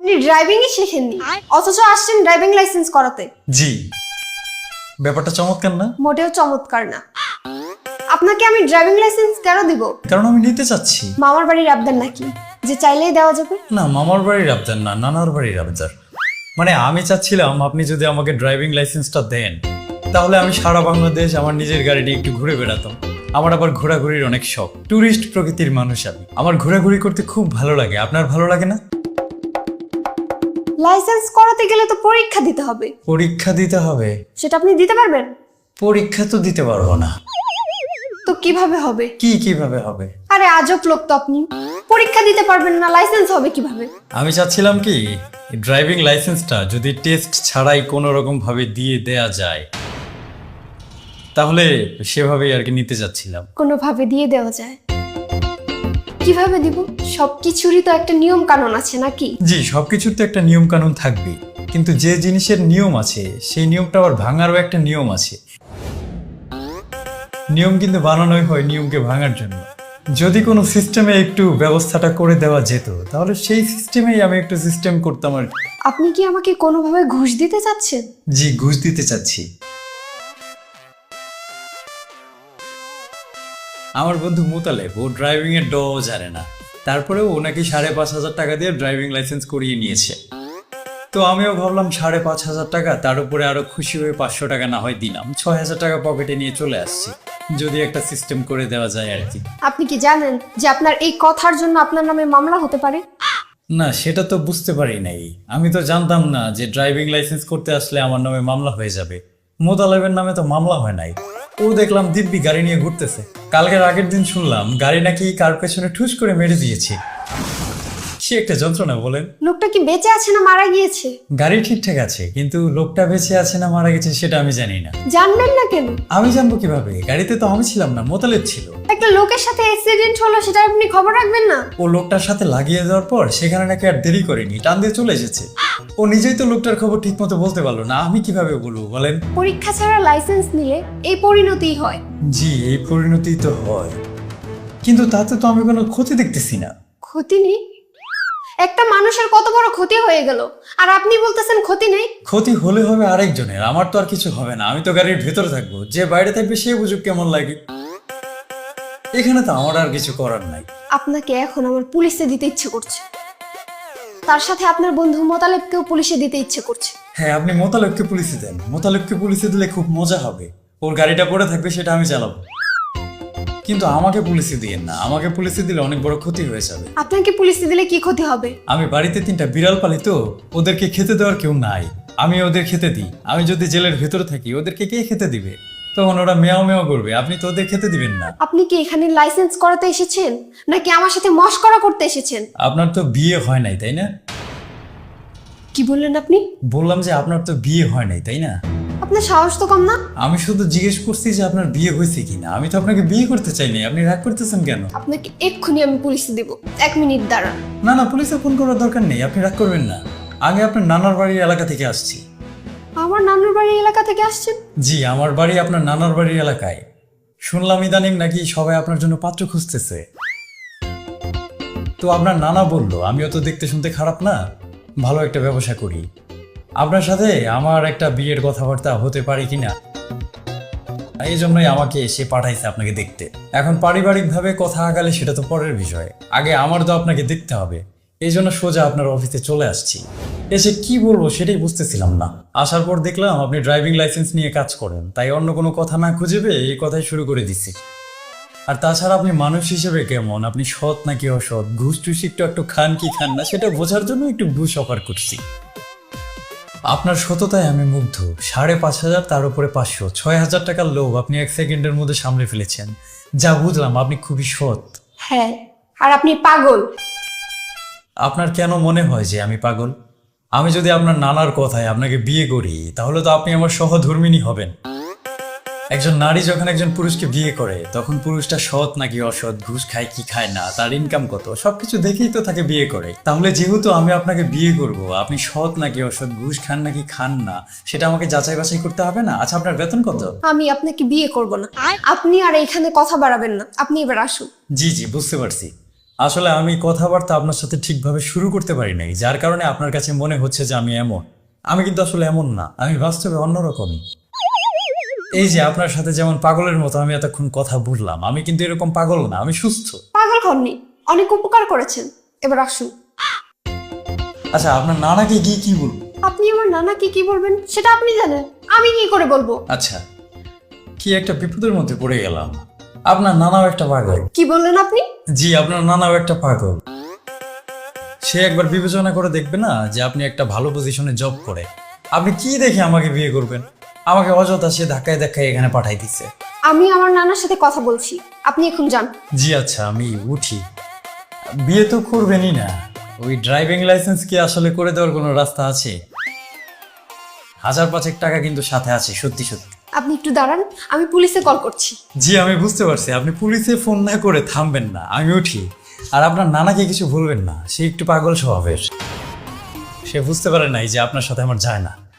আপনি ড্রাইভিংই শেখেননি। অথচ আসছেন ড্রাইভিং লাইসেন্স করাতে। জি। ব্যাপারটা চমৎকার না? মোটেও চমৎকার না। আপনাকে আমি ড্রাইভিং লাইসেন্স কেন দিব? কারণ আমি নিতে চাচ্ছি। মামার বাড়ির আবদার নাকি? যে চাইলেই দেওয়া যাবে? না মামার বাড়ির আবদার না নানার বাড়ির আবদার। মানে আমি চাচ্ছিলাম আপনি যদি আমাকে ড্রাইভিং লাইসেন্সটা দেন তাহলে আমি সারা বাংলাদেশ আমার নিজের গাড়িটি একটু ঘুরে বেড়াতাম। আমার আবার ঘোরাঘুরির অনেক শখ। ট্যুরিস্ট প্রকৃতির মানুষ আমি। আমার ঘোরাঘুরি করতে খুব ভালো লাগে। আপনার ভালো লাগে না? লাইসেন্স করাতে গেলে তো পরীক্ষা দিতে হবে। পরীক্ষা দিতে হবে? সেটা আপনি দিতে পারবেন? পরীক্ষা তো দিতে পারব না। তো কীভাবে হবে? কি কীভাবে হবে? আরে আজব লোক তো আপনি। পরীক্ষা দিতে পারবেন না লাইসেন্স হবে কীভাবে? আমি চাচ্ছিলাম কি ড্রাইভিং লাইসেন্সটা যদি টেস্ট ছাড়াই কোনো রকম ভাবে দিয়ে দেয়া যায় তাহলে সেভাবেই আর কি নিতে যাচ্ছিলাম কোনোভাবে দিয়ে দেওয়া যায়। কীভাবে দিব? সবকিছুরই তো একটা নিয়ম কানুন আছে নাকি? জি সবকিছুর তো একটা নিয়ম কানুন থাকবে কিন্তু যে জিনিসের নিয়ম আছে সেই নিয়মটা আবার ভাঙারও একটা নিয়ম আছে। নিয়ম কিন্তু বানানোই হয় নিয়মকে ভাঙার জন্য। যদি কোনো সিস্টেমে একটু ব্যবস্থাটা করে দেওয়া যেত তাহলে সেই সিস্টেমেই আমি একটু সিস্টেম করতাম আর আপনি কি আমাকে কোনোভাবে ঘুষ দিতে চাচ্ছেন? জি ঘুষ দিতে চাচ্ছি। আমার বন্ধু মোতালেব ও ড্রাইভিং এর ড জানে না। তারপরেও ও নাকি সাড়ে পাঁচ হাজার টাকা দিয়ে ড্রাইভিং লাইসেন্স করিয়ে নিয়েছে। তো আমিও ভাবলাম সাড়ে পাঁচ হাজার টাকা তার উপরে আরও খুশি হয়ে পাঁচশো টাকা না হয় দিলাম। ছয় হাজার টাকা পকেটে নিয়ে চলে আসছি। যদি একটা সিস্টেম করে দেওয়া যায় আর কি। আপনি কি জানেন যে আপনার এই কথার জন্য আপনার নামে মামলা হতে পারে? না সেটা তো বুঝতে পারি নাই। আমি তো জানতাম না যে ড্রাইভিং লাইসেন্স করতে আসলে আমার নামে মামলা হয়ে যাবে। মোতালেবের নামে তো মামলা হয় নাই। ও দেখলাম দিব্যি গাড়ি নিয়ে ঘুরতেছে। কালকের আগের দিন শুনলাম, গাড়ি নাকি কার পেছনে ঠুস করে মেরে দিয়েছে। সে একটা যন্ত্রণা বলেন। লোকটা কি বেঁচে আছে না মারা গিয়েছে? গাড়ি ঠিকঠাক আছে কিন্তু লোকটা বেঁচে আছে না মারা গেছে সেটা আমি জানি না। জানবেন না কেন? আমি জানব কীভাবে? গাড়িতে তো আমি ছিলাম না মোতালেব ছিল। একটা লোকের সাথে অ্যাক্সিডেন্ট হলো সেটা আপনি খবর রাখবেন না? ও লোকটার সাথে লাগিয়ে দেওয়ার পর সেখানে নাকি আর দেরি করেনি টান দিয়ে চলে এসেছে। ও নিজেই তো লোকটার খবর ঠিক মতো বলতে পারল না আমি কীভাবে বলব বলেন? পরীক্ষা ছাড়া লাইসেন্স নিলে এই পরিণতিই হয়। জি এই পরিণতি তো হয়। কিন্তু তাতে তো আমি কোনো ক্ষতি দেখতেছি না। ক্ষতি নেই? একটা মানুষের কত বড় ক্ষতি হয়ে গেল। আর আপনি বলতেছেন ক্ষতি নেই? ক্ষতি হলে হবে আরেকজনের আমার তো আর কিছু হবে না আমি তো গাড়ির ভেতরে থাকব যে বাইরে থাকবে সে বুঝুক কেমন লাগে। এখানে তো আমার আর কিছু করার নাই। আপনাকে এখন আমার পুলিশে দিতে ইচ্ছে করছে। তার সাথে আপনার বন্ধু মোতালেবকেও পুলিশে দিতে ইচ্ছে করছে। হ্যাঁ আপনি মোতালেবকে পুলিশে দেন। মোতালেবকে পুলিশে দিলে খুব মজা হবে। ওর গাড়িটা পড়ে থাকবে সেটা আমি চালাবো। কিন্তু আমাকে পুলিশে দিয়েন না। আমাকে পুলিশে দিলে অনেক বড় ক্ষতি হয়ে যাবে। আপনাকে পুলিশে দিলে কি ক্ষতি হবে? আমি বাড়িতে তিনটা বিড়াল পালি তো ওদেরকে খেতে দেওয়ার কেউ নাই। আমি ওদের খেতে দিই। আমি যদি জেলের ভেতরে থাকি ওদেরকে কে খেতে দিবে? তখন ওরা মেয়াও মেয়াও করবে। আপনি তো ওদের খেতে দিবেন না। আপনি কি এখানে লাইসেন্স করাতে এসেছেন? নাকি আমার সাথে মস্করা করতে এসেছেন? আপনার তো বিয়ে হয় নাই তাই না? কি বললেন আপনি? বললাম যে আপনার তো বিয়ে হয় নাই তাই না? আপনার সাহস তো কম না? আমি শুধু জিজ্ঞেস করছি যে আপনার বিয়ে হয়েছে কিনা। আমি তো আপনাকে বিয়ে করতে চাই নাই আপনি রাগ করতেছেন কেন? আপনাকে এক্ষুনি আমি পুলিশে দিব। এক মিনিট দাঁড়ান। না না পুলিশে ফোন করার দরকার নেই। আপনি রাগ করবেন না। আগে আপনার নানার বাড়ির এলাকা থেকে আসছি। আমার নানুর বাড়ির এলাকা থেকে আসছেন? জি আমার বাড়ি আপনার নানার বাড়ির এলাকায়। শুনলাম ইদানিং নাকি সবাই আপনার জন্য পাত্র খুঁজতেছে। তো আপনার নানা বলল আমিও তো দেখতে শুনতে খারাপ না। ভালো একটা ব্যবসা করি। আপনার সাথে আমার একটা বিয়ের কথাবার্তা হতে পারে কিনা? এই জন্যই আমাকে সে পাঠাইছে আপনাকে দেখতে। এখন পারিবারিকভাবে কথা আগালে সেটা তো পরের বিষয়। আগে আমার তো আপনাকে দেখতে হবে। এই জন্য সোজা আপনার অফিসে চলে আসছি। এসে কি বলব সেটাই বুঝতেছিলাম না। আসার পর দেখলাম আপনি ড্রাইভিং লাইসেন্স নিয়ে কাজ করেন। তাই অন্য কোনো কথা না খুঁজে পেয়ে এই কথাই শুরু করে দিচ্ছি আর তাছাড়া আপনি মানুষ হিসেবে কেমন? আপনি সৎ নাকি অসৎ? ঘুষ টুস একটু একটু খান কি খান না, সেটা বোঝার জন্য একটু ঘুষ অফার করছি। আপনার সততায় আমি মুগ্ধ। সাড়ে পাঁচ হাজার তার উপরে পাঁচশো। ছয় হাজার টাকার লোভ আপনি এক সেকেন্ডের মধ্যে সামলে ফেলেছেন। যা বুঝলাম আপনি খুবই সৎ। হ্যাঁ আর আপনি পাগল। আপনার কেন মনে হয় যে আমি পাগল? আমি যদি আপনার নানার কথায় আপনাকে বিয়ে করি তাহলে তো আপনি আমার সহধর্মিনী হবেন। একজন নারী যখন একজন পুরুষকে বিয়ে করে তখন পুরুষটা সৎ নাকি অসৎ ঘুষ খায় কি খায় না তার ইনকাম কত সবকিছু দেখেই তো তাকে বিয়ে করে। তাহলে যেহেতু আমি আপনাকে বিয়ে করব আপনি সৎ নাকি অসৎ ঘুষ খান নাকি খান না সেটা আমাকে যাচাই বাছাই করতে হবে না? আচ্ছা আপনার বেতন কত? আমি আপনাকে বিয়ে করব না। আপনি আর এইখানে কথা বাড়াবেন না। আপনি এবার আসুন। জি জি বুঝতে পারছি। আসলে আমি কথাবার্তা আপনার সাথে ঠিকভাবে শুরু করতে পারি নাই যার কারণে আপনার কাছে মনে হচ্ছে যে আমি এমন। আমি কিন্তু আসলে এমন না আমি বাস্তবে অন্যরকমই। এই যে আপনার সাথে যেমন পাগলের মতো আমি এতক্ষণ কথা বললাম আমি কিন্তু এরকম পাগল না আমি সুস্থ। পাগল হননি অনেক উপকার করেছেন। এবার আসুন। আচ্ছা আপনার নানাকে গিয়ে কি বলব আপনি আমার নানাকে কি বলবেন সেটা আপনি জানেন আমি কি করে বলব? আচ্ছা কি একটা বিপদের মধ্যে পড়ে গেলাম। আপনার নানাও একটা পাগল। কি বললেন আপনি? জি আপনার নানাও একটা পাগল। সে একবার বিবেচনা করে দেখবে না যে আপনি একটা ভালো পজিশনে জব করে। আপনি কি দেখে আমাকে বিয়ে করবেন? আমাকে অযথা সে ধাক্কায় ধাক্কায় এখানে পাঠাই দিচ্ছে আমি আমার নানার সাথে কথা বলছি। আপনি এখন যান। জি আচ্ছা আমি উঠি। বিয়ে তো করবেনই না। ওই ড্রাইভিং লাইসেন্স কি আসলে করে দেওয়ার কোনো রাস্তা আছে? হাজার পাঁচেক টাকা কিন্তু সাথে আছে সত্যি সত্যি। আপনি একটু দাঁড়ান আমি পুলিশে কল করছি। জি আমি বুঝতে পারছি। আপনি পুলিশে ফোন না করে থামবেন না আমি উঠি। আর আপনার নানাকে কিছু বলবেন না সে একটু পাগল স্বভাবের। সে বুঝতে পারে নাই যে আপনার সাথে আমার যায় না।